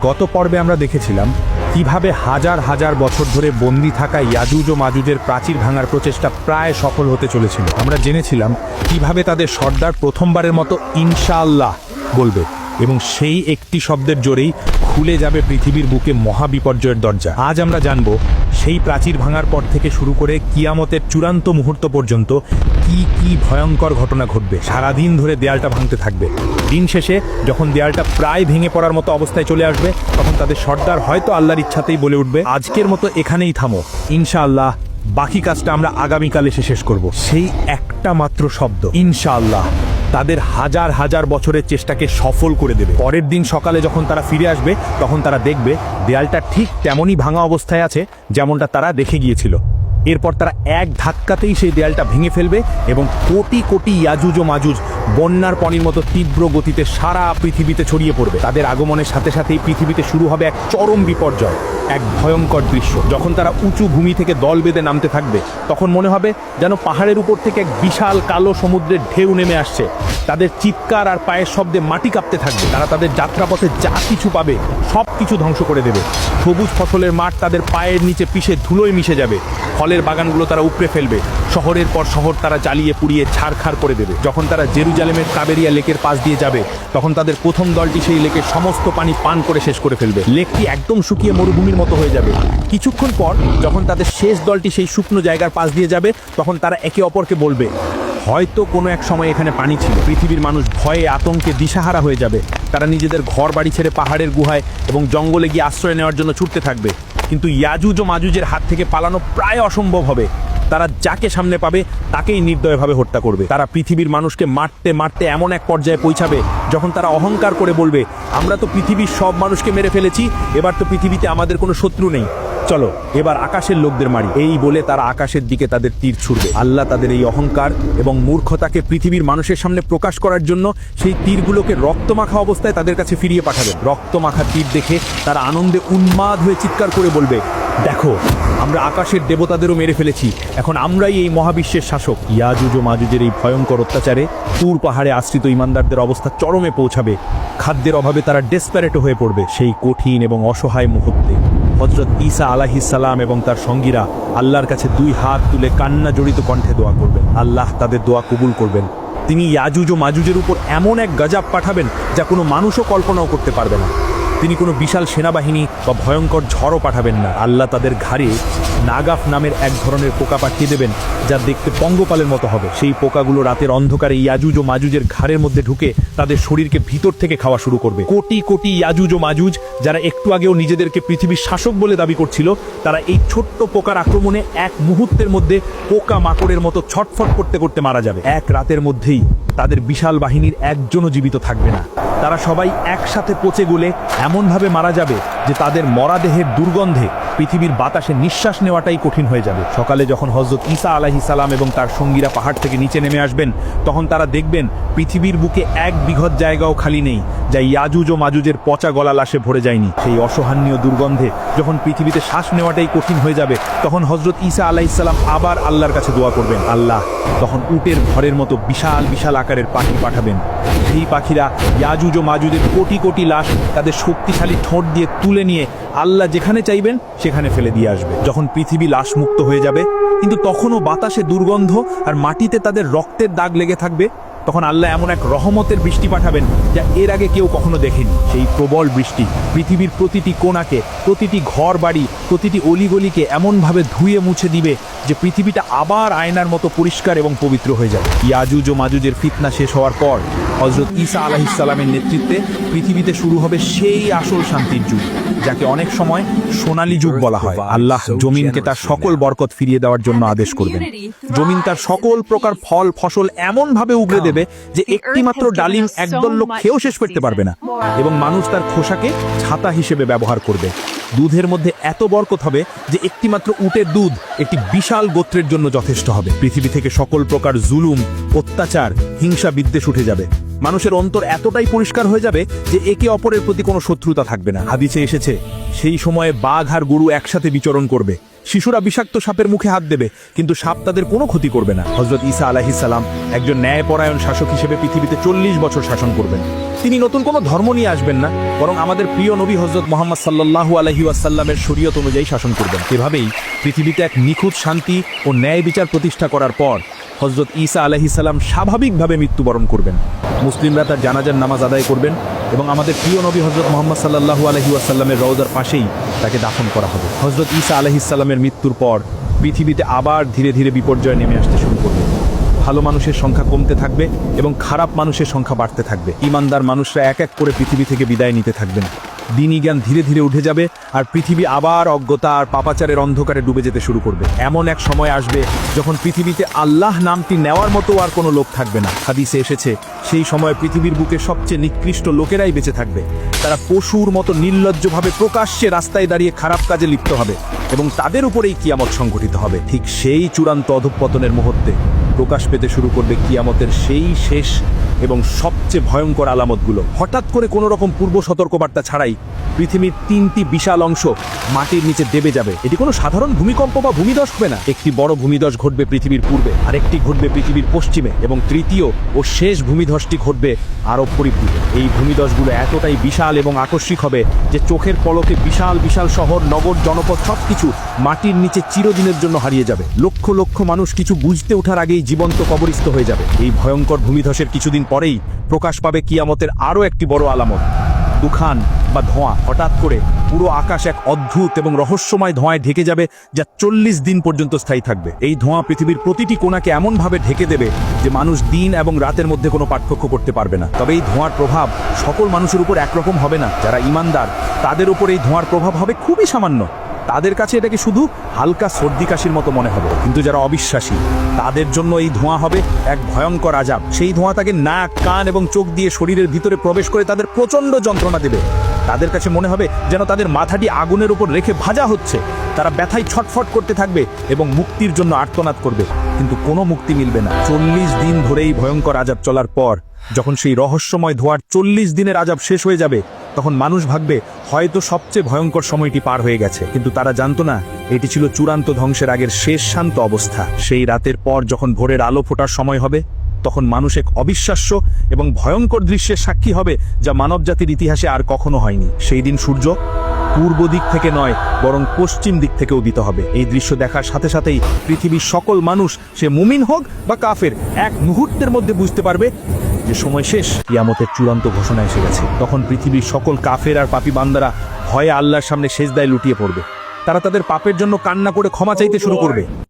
গত পর্বে আমরা দেখেছিলাম কীভাবে হাজার হাজার বছর ধরে বন্দি থাকা ইয়াজুজ ও মাজুজের প্রাচীর ভাঙার প্রচেষ্টা প্রায় সফল হতে চলেছিল। আমরা জেনেছিলাম কীভাবে তাদের সর্দার প্রথমবারের মতো ইনশাআল্লাহ বলবে এবং সেই একটি শব্দের জোরেই খুলে যাবে পৃথিবীর বুকে মহাবিপর্যয়ের দরজা। আজ আমরা জানব সেই প্রাচীর ভাঙার পর থেকে শুরু করে কিয়ামতের চূড়ান্ত মুহূর্ত পর্যন্ত কি কি ভয়ঙ্কর ঘটনা ঘটবে? সারাদিন ধরে দেয়ালটা ভাঙতে থাকবে। দিন শেষে যখন দেয়ালটা প্রায় ভেঙে পড়ার মতো অবস্থায় চলে আসবে, তখন তাদের সর্দার হয়তো আল্লাহর ইচ্ছাতেই বলে উঠবে, আজকের মতো এখানেই থামো। ইনশাআল্লাহ, বাকি কাজটা আমরা আগামীকাল এসে শেষ করব। সেই একটা মাত্র শব্দ, ইনশাআল্লাহ। তাদের হাজার হাজার বছরের চেষ্টাকে সফল করে দেবে। পরের দিন সকালে যখন তারা ফিরে আসবে, তখন তারা দেখবে দেয়ালটা ঠিক তেমনই ভাঙা অবস্থায় আছে, যেমনটা তারা দেখে গিয়েছিল। এরপর তারা এক ধাক্কাতেই সেই দেয়ালটা ভেঙে ফেলবে এবং কোটি কোটি ইয়াজুজ ও মাজুজ বন্যার পানির মতো তীব্র গতিতে সারা পৃথিবীতে ছড়িয়ে পড়বে। তাদের আগমনের সাথে সাথেই পৃথিবীতে শুরু হবে এক চরম বিপর্যয়, এক ভয়ঙ্কর দৃশ্য। যখন তারা উঁচু ভূমি থেকে দল বেঁধে নামতে থাকবে, তখন মনে হবে যেন পাহাড়ের উপর থেকে এক বিশাল কালো সমুদ্রের ঢেউ নেমে আসছে। তাদের চিৎকার আর পায়ের শব্দে মাটি কাঁপতে থাকবে। তারা তাদের যাত্রাপথে যা কিছু পাবে সব কিছু ধ্বংস করে দেবে। সবুজ ফসলের মাঠ তাদের পায়ের নিচে পিষে ধুলোয় মিশে যাবে। ফলের বাগানগুলো তারা উপড়ে ফেলবে। শহরের পর শহর তারা জ্বালিয়ে পুড়িয়ে ছাড়খাড় করে দেবে। যখন তারা জেরুজালেমের কাবেরিয়া লেকের পাশ দিয়ে যাবে, তখন তাদের প্রথম দলটি সেই লেকের সমস্ত পানি পান করে শেষ করে ফেলবে। লেকটি একদম শুকিয়ে মরুভূমির মতো হয়ে যাবে। কিছুক্ষণ পর যখন তাদের শেষ দলটি সেই শুকনো জায়গার পাশ দিয়ে যাবে, তখন তারা একে অপরকে বলবে, হয়তো কোনো এক সময় এখানে পানি ছিল। পৃথিবীর মানুষ ভয়ে আতঙ্কে দিশাহারা হয়ে যাবে। তারা নিজেদের ঘর বাড়ি ছেড়ে পাহাড়ের গুহায় এবং জঙ্গলে গিয়ে আশ্রয় নেওয়ার জন্য ছুটতে থাকবে। কিন্তু ইয়াজুজ ও মাজুজের হাত থেকে পালানো প্রায় অসম্ভব হবে। তারা যাকে সামনে পাবে, তাকেই নির্দয়ভাবে হত্যা করবে। তারা পৃথিবীর মানুষকে মারতে মারতে এমন এক পর্যায়ে পৌঁছাবে যখন তারা অহংকার করে বলবে, আমরা তো পৃথিবীর সব মানুষকে মেরে ফেলেছি, এবার তো পৃথিবীতে আমাদের কোনো শত্রু নেই। চলো, এবার আকাশের লোকদের মারি। এই বলে তারা আকাশের দিকে তাদের তীর ছুড়বে। আল্লাহ তাদের এই অহংকার এবং মূর্খতাকে পৃথিবীর মানুষের সামনে প্রকাশ করার জন্য সেই তীরগুলোকে রক্তমাখা অবস্থায় তাদের কাছে ফিরিয়ে পাঠাবেন। রক্তমাখা তীর দেখে তারা আনন্দে উন্মাদ হয়ে চিৎকার করে বলবে, দেখো, আমরা আকাশের দেবতাদেরও মেরে ফেলেছি। এখন আমরাই এই মহাবিশ্বের শাসক। ইয়াজুজ ও মাজুজের এই ভয়ঙ্কর অত্যাচারে তুর পাহাড়ে আশ্রিত ইমানদারদের অবস্থা চরমে পৌঁছাবে। খাদ্যের অভাবে তারা ডেসপ্যারেট হয়ে পড়বে সেই কঠিন এবং অসহায় মুহূর্তে। হজরত ঈসা আলাহিসাল্লাম এবং তার সঙ্গীরা আল্লাহর কাছে দুই হাত তুলে কান্না জড়িত কণ্ঠে দোয়া করবেন। আল্লাহ তাদের দোয়া কবুল করবেন। তিনি ইয়াজুজ ও মাজুজের উপর এমন এক গজাব পাঠাবেন যা কোনো মানুষও কল্পনাও করতে পারবে না। তিনি কোনো বিশাল সেনাবাহিনী বা ভয়ঙ্কর ঝড়ও পাঠাবেন না। আল্লাহ তাদের ঘাড়ে নাগাফ নামের এক ধরনের পোকা পাঠিয়ে দেবেন যা দেখতে পঙ্গপালের মতো হবে। সেই পোকাগুলো রাতের অন্ধকারে ইয়াজুজ ও মাজুজের ঘাড়ের মধ্যে ঢুকে তাদের শরীরকে ভিতর থেকে খাওয়া শুরু করবে। কোটি কোটি ইয়াজুজ ও মাজুজ যারা একটু আগেও নিজেদেরকে পৃথিবীর শাসক বলে দাবি করছিল, তারা এই ছোট্ট পোকার আক্রমণে এক মুহূর্তের মধ্যে পোকা মাকড়ের মতো ছটফট করতে করতে মারা যাবে। এক রাতের মধ্যেই তাদের বিশাল বাহিনীর একজনও জীবিত থাকবে না। তারা সবাই একসাথে পচে গলে এমনভাবে মারা যাবে যে তাদের মরাদেহের দুর্গন্ধে পৃথিবীর বাতাসে নিঃশ্বাস নেওয়াটাই কঠিন হয়ে যাবে। সকালে যখন হজরত ঈসা আলাহি সালাম এবং তার সঙ্গীরা পাহাড় থেকে নিচে নেমে আসবেন। তখন তারা দেখবেন পৃথিবীর বুকে এক বিঘত জায়গাও খালি নেই যা ইয়াজুজ ও মাজুজের পচা গলা লাশে ভরে যায়নি। সেই অসহানীয় দুর্গন্ধে যখন পৃথিবীতে শ্বাস নেওয়াটাই কঠিন হয়ে যাবে, তখন হজরত ঈসা আলাইসাল্লাম আবার আল্লাহর কাছে দোয়া করবেন, আল্লাহ, তখন উটের ঘরের মতো বিশাল বিশাল আকারের পাখি পাঠাবেন। সেই পাখিরা ইয়াজুজ ও মাজুজের কোটি কোটি লাশ তাদের শক্তিশালী ঠোঁট দিয়ে তুলে নিয়ে আল্লাহ যেখানে চাইবেন, সেখানে ফেলে দিয়ে আসবে। যখন পৃথিবী লাশ মুক্ত হয়ে যাবে, কিন্তু তখনও বাতাসে দুর্গন্ধ আর মাটিতে তাদের রক্তের দাগ লেগে থাকবে, তখন আল্লাহ এমন এক রহমতের বৃষ্টি পাঠাবেন যা এর আগে কেউ কখনো দেখেনি। সেই প্রবল বৃষ্টি পৃথিবীর প্রতিটি কোণাকে প্রতিটি ঘর বাড়ি প্রতিটি অলিগলিকে এমনভাবে ধুয়ে মুছে দিবে যে পৃথিবীটা আবার আয়নার মতো পরিষ্কার এবং পবিত্র হয়ে যাবে। ইয়াজুজ ও মাজুজের ফিতনা শেষ হওয়ার পর হজরত ঈসা আলাহিসাল্লামের নেতৃত্বে পৃথিবীতে শুরু হবে সেই আসল শান্তির যুগ, যাকে অনেক সময় সোনালী যুগ বলা হয়। আল্লাহ জমিনকে তার সকল বরকত ফিরিয়ে দেওয়ার জন্য আদেশ করবেন। জমিন তার সকল প্রকার ফল, ফসল এমন ভাবে উগড়ে দেবে যে একটি মাত্র ডালিম একদল লোক খেয়েও শেষ করতে পারবে না এবং মানুষ তার খোসাকে ছাতা হিসেবে ব্যবহার করবে। দুধের মধ্যে এত বরকত হবে যে একটিমাত্র উটের দুধ একটি বিশাল গোত্রের জন্য যথেষ্ট হবে। পৃথিবী থেকে সকল প্রকার জুলুম, অত্যাচার, হিংসা বিদ্বেষ উঠে যাবে। মানুষের অন্তর এতটাই পরিষ্কার হয়ে যাবে যে একে অপরের প্রতি কোনো শত্রুতা থাকবে না। হাদিসে এসেছে, সেই সময়ে বাঘ আর গরু একসাথে বিচরণ করবে। শিশুরা বিষাক্ত সাপের মুখে হাত দেবে, কিন্তু সাপ তাদের কোনো ক্ষতি করবে না। হজরত ঈসা আলাহিস সালাম একজন ন্যায়পরায়ণ শাসক হিসেবে পৃথিবীতে চল্লিশ বছর শাসন করবেন। তিনি নতুন কোনো ধর্ম নিয়ে আসবেন না, বরং আমাদের প্রিয় নবী হজরত মোহাম্মদ সাল্লাহু আলহি আসাল্লামের শরীয়ত অনুযায়ী শাসন করবেন। এভাবেই পৃথিবীতে এক নিখুঁত শান্তি ও ন্যায় বিচার প্রতিষ্ঠা করার পর হজরত ঈসা আলাহিসাল্লাম স্বাভাবিকভাবে মৃত্যুবরণ করবেন। মুসলিমরা তার জানাজার নামাজ আদায় করবেন এবং আমাদের প্রিয় নবী হজরত মোহাম্মদ সাল্লাহু আলহি আসাল্লামের রওজার পাশেই তাকে দাফন করা হবে। হজরত ঈসা আলহিসাল্লামের মৃত্যুর পর পৃথিবীতে আবার ধীরে ধীরে বিপর্যয় নেমে আসতে শুরু করবে। ভালো মানুষের সংখ্যা কমতে থাকবে এবং খারাপ মানুষের সংখ্যা বাড়তে থাকবে। ইমানদার মানুষরা এক এক করে পৃথিবী থেকে বিদায় নিতে থাকবেন দিনই জ্ঞান ধীরে ধীরে উঠে যাবে আর পৃথিবী আবার অজ্ঞতা আর পাপাচারের অন্ধকারে ডুবে যেতে শুরু করবে। এমন এক সময় আসবে যখন পৃথিবীতে আল্লাহ নামটি নেওয়ার মতো আর কোনো লোক থাকবে না। হাদিসে এসেছে, সেই সময় পৃথিবীর বুকে সবচেয়ে নিকৃষ্ট লোকেরাই বেঁচে থাকবে। তারা পশুর মতো নির্লজ্জভাবে প্রকাশ্যে রাস্তায় দাঁড়িয়ে খারাপ কাজে লিপ্ত হবে এবং তাদের উপরেই কিয়ামত সংঘটিত হবে। ঠিক সেই চূড়ান্ত অধঃপতনের মুহূর্তে প্রকাশ পেতে শুরু করবে কিয়ামতের সেই শেষ এবং সবচেয়ে ভয়ঙ্কর আলামতগুলো। হঠাৎ করে কোনো রকম পূর্ব সতর্কবার্তা ছাড়াই পৃথিবীর তিনটি বিশাল অংশ মাটির নিচে দেবে যাবে। এটি কোনো সাধারণ ভূমিকম্প বা ভূমিধস হবে না। একটি বড় ভূমিধস ঘটবে পৃথিবীর পূর্বে, আরেকটি ঘটবে পৃথিবীর পশ্চিমে, এবং তৃতীয় ও শেষ ভূমিধসটি ঘটবে আরব পরিপূর্বে। এই ভূমিধসগুলো এতটাই বিশাল এবং আকস্মিক হবে যে চোখের পলকে বিশাল বিশাল শহর, নগর, জনপদ সবকিছু মাটির নিচে চিরদিনের জন্য হারিয়ে যাবে। লক্ষ লক্ষ মানুষ কিছু বুঝতে ওঠার আগেই জীবন্ত কবরিস্থ হয়ে যাবে। এই ভয়ঙ্কর ভূমিধসের কিছুদিন পরেই প্রকাশ পাবে কিয়ামতের আরও একটি বড় আলামত। দুখান বা ধোঁয়া। হঠাৎ করে পুরো আকাশ এক অদ্ভুত এবং রহস্যময় ধোঁয়ায় ঢেকে যাবে যা চল্লিশ দিন পর্যন্ত স্থায়ী থাকবে। এই ধোঁয়া পৃথিবীর প্রতিটি কোনাকে এমনভাবে ঢেকে দেবে যে মানুষ দিন এবং রাতের মধ্যে কোনো পার্থক্য করতে পারবে না। তবে এই ধোঁয়ার প্রভাব সকল মানুষের উপর একরকম হবে না। যারা ইমানদার, তাদের উপর এই ধোঁয়ার প্রভাব হবে খুবই সামান্য। তাদের কাছে এটাকে শুধু হালকা সর্দি কাশির মতো মনে হবে? কিন্তু যারা অবিশ্বাসী, তাদের জন্য এই ধোঁয়া হবে এক ভয়ঙ্কর আজাব। সেই ধোঁয়া তাকে নাক, কান এবং চোখ দিয়ে শরীরের ভিতরে প্রবেশ করে তাদের প্রচণ্ড যন্ত্রণা দেবে। তাদের কাছে মনে হবে যেন তাদের মাথাটি আগুনের উপর রেখে ভাজা হচ্ছে। তারা ব্যথায় ছটফট করতে থাকবে এবং মুক্তির জন্য আর্তনাদ করবে। কিন্তু কোনো মুক্তি মিলবে না। চল্লিশ দিন ধরে এই ভয়ঙ্কর আজাব চলার পর, যখন সেই রহস্যময় ধোয়ার চল্লিশ দিনের আজাব শেষ হয়ে যাবে তখন মানুষ ভাববে, হয়তো সবচেয়ে ভয়ঙ্কর সময়টি পার হয়ে গেছে। কিন্তু তারা জানতো না, এটি ছিল চূড়ান্ত ধ্বংসের আগের শেষ শান্ত অবস্থা। সেই রাতের পর যখন ভোরের আলো ফোটার সময় হবে, তখন মানুষ এক অবিশ্বাস্য এবং ভয়ঙ্কর দৃশ্যের সাক্ষী হবে, যা মানবজাতির ইতিহাসে আর কখনো হয়নি। সেই দিন সূর্য পূর্ব দিক থেকে নয়, বরং পশ্চিম দিক থেকে উদিত হবে। এই দৃশ্য দেখার সাথে সাথেই পৃথিবীর সকল মানুষ, সে মুমিন হোক বা কাফের, এক মুহূর্তের মধ্যে বুঝতে পারবে যে সময় শেষ, কিয়ামতের চূড়ান্ত ঘোষণা এসে গেছে। তখন পৃথিবীর সকল কাফের আর পাপি বান্দারা ভয়ে আল্লাহর সামনে শেষ দায় লুটিয়ে পড়বে। তারা তাদের পাপের জন্য কান্না করে ক্ষমা চাইতে শুরু করবে।